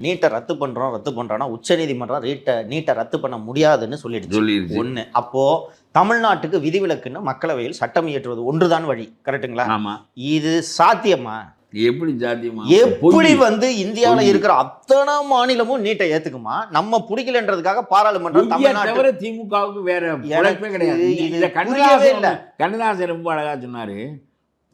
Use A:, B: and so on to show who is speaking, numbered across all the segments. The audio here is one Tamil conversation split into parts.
A: நீட்டை ரத்து பண்றோம் ரத்து பண்றோம்னா உச்சநீதிமன்றம் நீட்டை நீட்டை ரத்து பண்ண முடியாதுன்னு சொல்லிடுச்சு.
B: சொல்லிருச்சு
A: ஒண்ணு. அப்போ தமிழ்நாட்டுக்கு விதிவிலக்குன்னு மக்களவையில் சட்டம் இயற்றுவது ஒன்றுதான் வழி. கரெக்ட்டுங்களா?
B: ஆமா.
A: இது சாத்தியமா?
B: எப்படி சாத்தியமா?
A: எப்படி. வந்து இந்தியாவுல. இருக்கிற அத்தனை மாநிலமும் நீட்டை ஏத்துக்குமா? நம்ம பிடிக்கலன்றதுக்காக பாராளுமன்றம்
B: தவிர திமுகவுக்கு வேற கிடையாது.
A: இது
B: இந்த
A: புரியவே இல்ல.
B: கண்ணதாசன் கண்ணதாசன் ரொம்ப அழகா சொன்னாரு.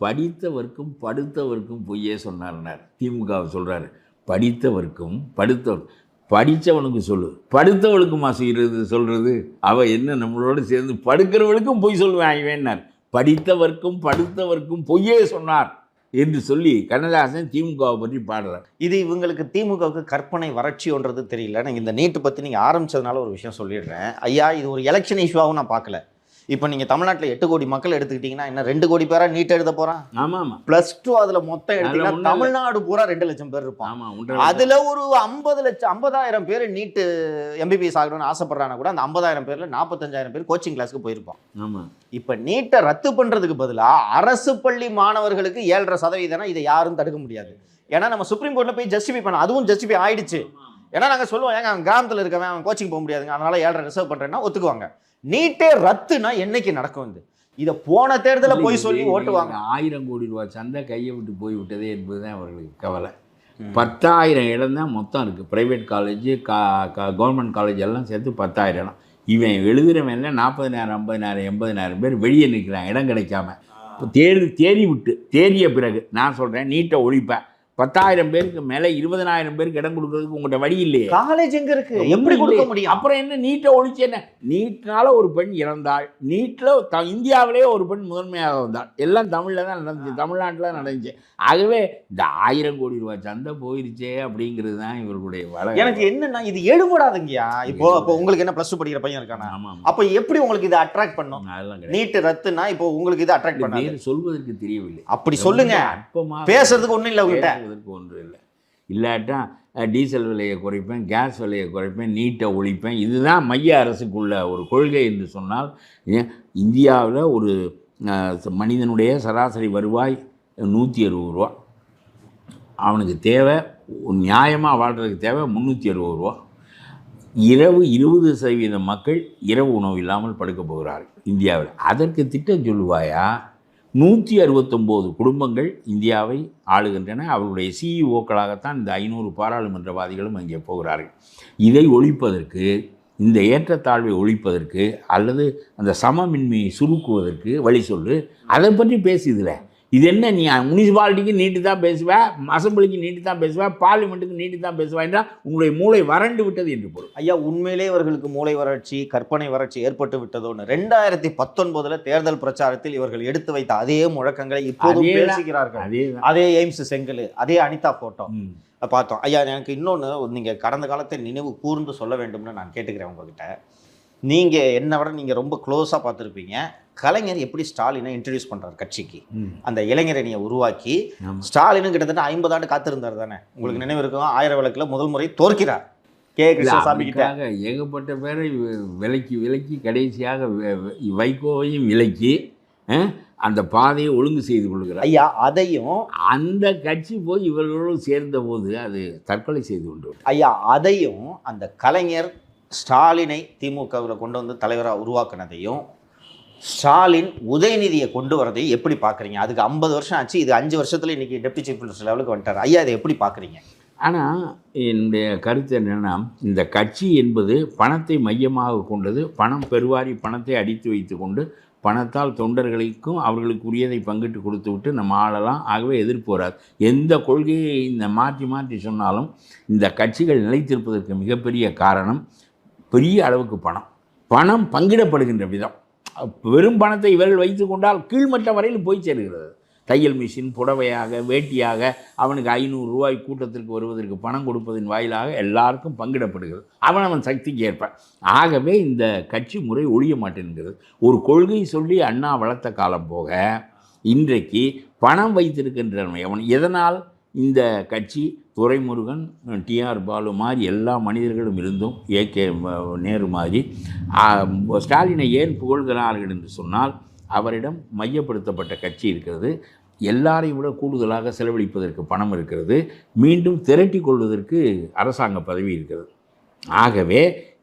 B: படித்தவர்க்கும் படுத்தவர்க்கும் பொய்யே சொன்னார்னார் திமுகவை சொல்றாரு. படித்தவருக்கும் படுத்தவர் படித்தவனுக்கு சொல்லு. படுத்தவளுக்குமா செய்கிறது சொல்கிறது அவ என்ன நம்மளோட சேர்ந்து படுக்கிறவளுக்கும் பொய் சொல்லுவேன் வேணார் படித்தவர்க்கும் படுத்தவர்க்கும் பொய்யே சொன்னார் என்று சொல்லி கண்ணதாசன் திமுகவை பற்றி பாடுறார்.
A: இது இவங்களுக்கு திமுகவுக்கு கற்பனை வறட்சின்றது தெரியல நான் இந்த நீட்டு பற்றி நீங்கள் ஆரம்பிச்சதுனால ஒரு விஷயம் சொல்லிடுறேன். ஐயா இது ஒரு எலெக்ஷன் இஷ்யூவாகவும் நான் பார்க்கல. இப்போ நீங்க தமிழ்நாட்டுல எட்டு கோடி மக்கள் எடுத்துக்கிட்டீங்கன்னா என்ன ரெண்டு கோடி பேரா நீட் எழுத போறான்?
B: ஆமா ஆமா.
A: பிளஸ் டூ அதுல மொத்தம் எடுத்தீங்கன்னா. தமிழ்நாடு பூரா ரெண்டு லட்சம் பேர் இருப்பான். அதுல ஒரு ஐம்பது லட்சம் ஐம்பதாயிரம் பேர் நீட்டு எம்பிபிஎஸ் ஆகணும்னு ஆசைப்படுறாங்க கூட அந்த ஐம்பதாயிரம் பேர்ல நாற்பத்தஞ்சாயிரம் பேர் கோச்சிங் கிளாஸ்க்கு போயிருப்பான்.
B: ஆமா.
A: இப்ப நீட்டை ரத்து பண்றதுக்கு பதிலா அரசு பள்ளி மாணவர்களுக்கு ஏழரை சதவீதம் இதை யாரும் தடுக்க முடியாது. ஏன்னா நம்ம சுப்ரீம் கோர்ட்ல போய் ஜஸ்டிஃபை பண்ண அதுவும் ஜஸ்டிஃபை ஆயிடுச்சு. ஏன்னா நாங்க சொல்லுவோம் ஏங்க அவன் கிராமத்துல இருக்கவன் அவன் கோச்சிங் போக முடியாதுங்க. அதனால ஏழரை ரிசர்வ் பண்றேன்னா ஒத்துக்குவாங்க. நீட்டே ரத்துனா என்னைக்கு நடக்கும் இது? இதை போன தேர்தலில் போய் சொல்லி ஓட்டுவாங்க.
B: ஆயிரம் கோடி ரூபாய் சந்தை கையை விட்டு போய் விட்டதே என்பதுதான் அவர்களுக்கு கவலை. பத்தாயிரம் இடம் தான் மொத்தம் இருக்குது ப்ரைவேட் காலேஜ் கா கவர்மெண்ட் காலேஜ் எல்லாம் சேர்த்து பத்தாயிரம் இடம். இவன் எழுதுறவன்ல நாற்பதினாயிரம் ஐம்பதினாயிரம் எண்பதினாயிரம் பேர் வெளியே நிற்கிறான் இடம் கிடைக்காம. இப்போ தேடி தேடி விட்டு தேடிய பிறகு நான் சொல்கிறேன் நீட்டை ஒழிப்பேன். பத்தாயிரம் பேருக்கு மேலே இருபதனாயிரம் பேருக்கு இடம் கொடுக்கறதுக்கு உங்கள்கிட்ட வழி இல்லையே.
A: காலேஜ் எங்க இருக்கு? எப்படி கொடுக்க முடியும்?
B: அப்புறம் என்ன நீட்டை ஒழிச்சு என்ன? நீட்னால ஒரு பெண் இறந்தாள். நீட்டில் த இந்தியாவிலேயே ஒரு பெண் முதன்மையாக வந்தாள் எல்லாம் தமிழில் தான் நடந்துச்சு. தமிழ்நாட்டில் தான் நடந்துச்சு. ஆகவே இந்த ஆயிரம் கோடி ரூபாய் சந்தை போயிருச்சே அப்படிங்கிறது தான் இவர்களுடைய வள
A: எனக்கு என்னன்னா இது எடுபடாதுங்கய்யா. இப்போ இப்போ உங்களுக்கு என்ன ப்ளஸ் டூ படிக்கிற பையன் இருக்கானா?
B: ஆமாம்
A: அப்ப எப்படி உங்களுக்கு இதை அட்ராக்ட் பண்ணும்?
B: அதெல்லாம் கிடையாது.
A: நீட் ரத்துனா இப்போ உங்களுக்கு இது அட்ராக்ட் பண்ணாது.
B: சொல்வதற்கு தெரியவில்லை.
A: அப்படி சொல்லுங்க. பேசுறதுக்கு ஒண்ணும் இல்ல உங்ககிட்ட
B: பேசுவதற்கு ஒன்றும் இல்லை. இல்லாட்டா டீசல் விலையை குறைப்பேன் கேஸ் விலையை குறைப்பேன் நீட்டை ஒழிப்பேன். இதுதான் மைய அரசுக்குள்ள ஒரு கொள்கை என்று சொன்னால் இந்தியாவில் ஒரு மனிதனுடைய சராசரி வருவாய் நூற்றி அறுபது ரூபா. அவனுக்கு தேவை நியாயமாக வாழ்கிறதுக்கு தேவை முந்நூற்றி அறுபது ரூபா. இரவு இருபது சதவீத மக்கள் இரவு உணவு இல்லாமல் படுக்க போகிறார்கள் இந்தியாவில். அதற்கு திட்டம் சொல்லுவாயா? நூற்றி அறுபத்தொம்போது குடும்பங்கள் இந்தியாவை ஆளுகின்றன. அவருடைய சிஇஓக்களாகத்தான் இந்த ஐநூறு பாராளுமன்றவாதிகளும் அங்கே போகிறார்கள். இதை ஒழிப்பதற்கு இந்த ஏற்றத்தாழ்வை ஒழிப்பதற்கு அல்லது அந்த சமமின்மையை சுருக்குவதற்கு வழி சொல்லு. அதை பற்றி பேசுதில்லை இது என்ன நீ முனிசிபாலிட்டிக்கு நீட்டு தான் பேசுவேன் அசம்பிளிக்கு நீட்டு தான் பேசுவேன் பார்லிமெண்ட்டுக்கு நீட்டு தான் பேசுவேன் என்றால் உங்களுடைய மூளை வறண்டு விட்டது என்று பொருள்.
A: ஐயா உண்மையிலே இவர்களுக்கு மூளை வறட்சி கற்பனை வறட்சி ஏற்பட்டு விட்டதோன்னு ரெண்டாயிரத்தி பத்தொன்பதுல தேர்தல் பிரச்சாரத்தில் இவர்கள் எடுத்து வைத்த அதே முழக்கங்களை
B: அதேதான்.
A: பேசுகிறார்கள்.
B: அதே
A: அதே எய்ம்ஸ் செங்கல் அதே அனிதா போட்டோ பார்த்தோம். ஐயா எனக்கு இன்னொன்று நீங்கள் கடந்த காலத்தை நினைவு கூர்ந்து சொல்ல வேண்டும்னு நான் கேட்டுக்கிறேன் உங்ககிட்ட. நீங்கள் என்னை விட நீங்கள் ரொம்ப க்ளோஸாக பார்த்துருப்பீங்க. கலைஞர் எப்படி ஸ்டாலினை இன்ட்ரடியூஸ் பண்ணுறாரு கட்சிக்கு? அந்த இளைஞரணியை உருவாக்கி. ஸ்டாலினும் கிட்டத்தட்ட ஐம்பது ஆண்டு காத்திருந்தார் தானே? உங்களுக்கு நினைவு இருக்கும் ஆயிரம் விளக்கில் முதல் முறை தோற்கிறார். கே. கிருஷ்ணசாமி கிட்ட.
B: ஏகப்பட்ட பேரை விலக்கி விலக்கி கடைசியாக வைகோவையும் விலக்கி அந்த பாதையை ஒழுங்கு செய்து கொள்கிறார்.
A: ஐயா அதையும்
B: அந்த கட்சி போய் இவர்களோடு சேர்ந்த போது அது தற்கொலை செய்து கொண்டு.
A: ஐயா அதையும் அந்த கலைஞர் ஸ்டாலினை திமுகவில் கொண்டு வந்து தலைவராக உருவாக்குனதையும் ஸ்டாலின் உதயநிதியை கொண்டு வரதை எப்படி பார்க்குறீங்க? அதுக்கு ஐம்பது வருஷம் ஆச்சு இது அஞ்சு வருஷத்தில் இன்னைக்கு டெப்டி சீஃப் மினிஸ்டர் லெவலுக்கு வந்துட்டார். ஐயா இதை எப்படி பார்க்குறீங்க?
B: ஆனால் என்னுடைய கருத்து என்னென்னா இந்த கட்சி என்பது பணத்தை மையமாக கொண்டது பணம் பெருவாரி பணத்தை அடித்து வைத்து கொண்டு பணத்தால் தொண்டர்களுக்கும் அவர்களுக்கு உரியதை பங்கிட்டு கொடுத்து விட்டு நம்ம ஆளலாம். ஆகவே எதிர்ப்பு வராது. எந்த கொள்கையை இந்த மாற்றி மாற்றி சொன்னாலும் இந்த கட்சிகள் நிலைத்திருப்பதற்கு மிகப்பெரிய காரணம் பெரிய அளவுக்கு பணம். பணம் பங்கிடப்படுகின்ற விதம். வெறும் பணத்தை இவர்கள் வைத்து கொண்டால் கீழ்மட்ட வரையில் போய் சேர்கிறது. தையல் மிஷின் புடவையாக வேட்டியாக அவனுக்கு ஐநூறு ரூபாய் கூட்டத்திற்கு வருவதற்கு பணம் கொடுப்பதன் வாயிலாக எல்லாருக்கும் பங்கிடப்படுகிறது. அவன் அவன் சக்திக்கு ஏற்ப. ஆகவே இந்த கட்சி முறை ஒழிய மாட்டேன்கிறது. ஒரு கொள்கை சொல்லி அண்ணா வளர்த்த காலம் போக இன்றைக்கு பணம் வைத்திருக்கின்றவன் அவன் எதனால் இந்த கட்சி துரைமுருகன் டிஆர் பாலு மாதிரி எல்லா மனிதர்களும் இருந்தும் ஏகே நேரு மாதிரி ஸ்டாலினை ஏன் புகழ்கிறார்கள் என்று சொன்னால் அவரிடம் மையப்படுத்தப்பட்ட கட்சி இருக்கிறது. எல்லாரையும் விட கூடுதலாக செலவழிப்பதற்கு பணம் இருக்கிறது. மீண்டும் திரட்டி கொள்வதற்கு அரசாங்க பதவி இருக்கிறது. ஆகவே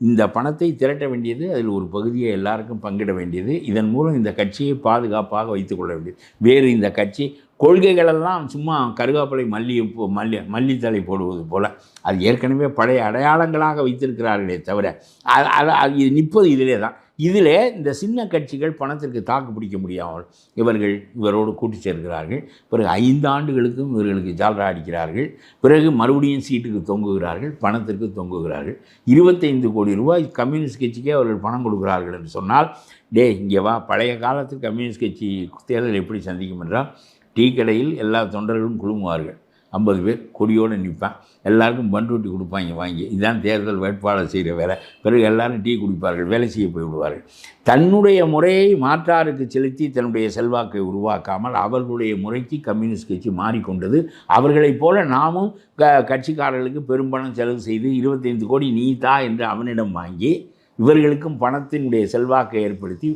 B: இந்த பணத்தை திரட்ட வேண்டியது அதில் ஒரு பகுதியை எல்லாருக்கும் பங்கிட வேண்டியது. இதன் மூலம் இந்த கட்சியை பாதுகாப்பாக வைத்துக்கொள்ள வேண்டியது. வேறு இந்த கட்சி கொள்கைகளெல்லாம் சும்மா கருவேப்பிலை மல்லி மல்லி மல்லித்தலை போடுவது போல். அது ஏற்கனவே பழைய அடையாளங்களாக வைத்திருக்கிறார்களே தவிர அது அது- இது நிற்பது இதிலே தான். இதிலே இந்த சின்ன கட்சிகள் பணத்திற்கு தாக்கு பிடிக்க முடியாமல் இவர்கள் இவரோடு கூட்டி சேர்க்கிறார்கள். பிறகு ஐந்து ஆண்டுகளுக்கும் இவர்களுக்கு ஜால்ரா அடிக்கிறார்கள். பிறகு மறுபடியும் சீட்டுக்கு தொங்குகிறார்கள் பணத்திற்கு தொங்குகிறார்கள். இருபத்தைந்து கோடி ரூபாய் கம்யூனிஸ்ட் கட்சிக்கே அவர்கள் பணம் கொடுக்கிறார்கள் என்று சொன்னால் டே இங்கே வா. பழைய காலத்தில் கம்யூனிஸ்ட் கட்சி தேர்தல் எப்படி சந்திக்கும் என்றால் டீ கடையில் எல்லா தொண்டர்களும் குழுமுவார்கள் ஐம்பது பேர் கொடியோடு நிற்பான். எல்லாருக்கும் பண்ருட்டி கொடுப்பாங்க வாங்கி. இதான் தேர்தல் வேட்பாளர் செய்கிற வேலை. பிறகு எல்லாரும் டீ குடிப்பார்கள் வேலை செய்ய போய் விடுவார்கள் தன்னுடைய முறையை மாற்றாருக்கு செலுத்தி தன்னுடைய செல்வாக்கை உருவாக்காமல் அவர்களுடைய முறைக்கு கம்யூனிஸ்ட் கட்சி மாறிக்கொண்டது. அவர்களைப் போல நாமும் க கட்சிக்காரர்களுக்கு பெரும்பணம் செலவு செய்து இருபத்தைந்து கோடி நீ தா என்று அவனிடம் வாங்கி இவர்களுக்கும் பணத்தினுடைய செல்வாக்கை ஏற்படுத்தி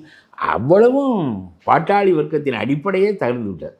B: அவ்வளவும் பாட்டாளி வர்க்கத்தின் அடிப்படையே தகர்ந்து விட்டார்.